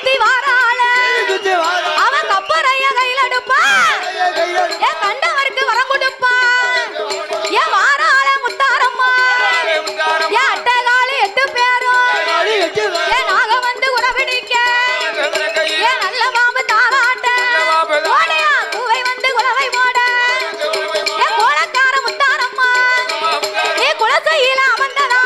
குத்தி வாராள. அவன் கப்பறைய கையில் எடுப்பா. என் கண்டவருக்கு வரம் கொடுப்பா. என் வாராள முத்தாரம்மா. என் அட்டகாலி எட்டு பேரும். என் நாக வந்து உறவிடிக்க என் நல்ல பாம்பு தாராட்ட. கோடையா வந்து குலவை என் கோலக்கார முத்தாரம்மா. நீ குலசையில அமர்ந்ததா?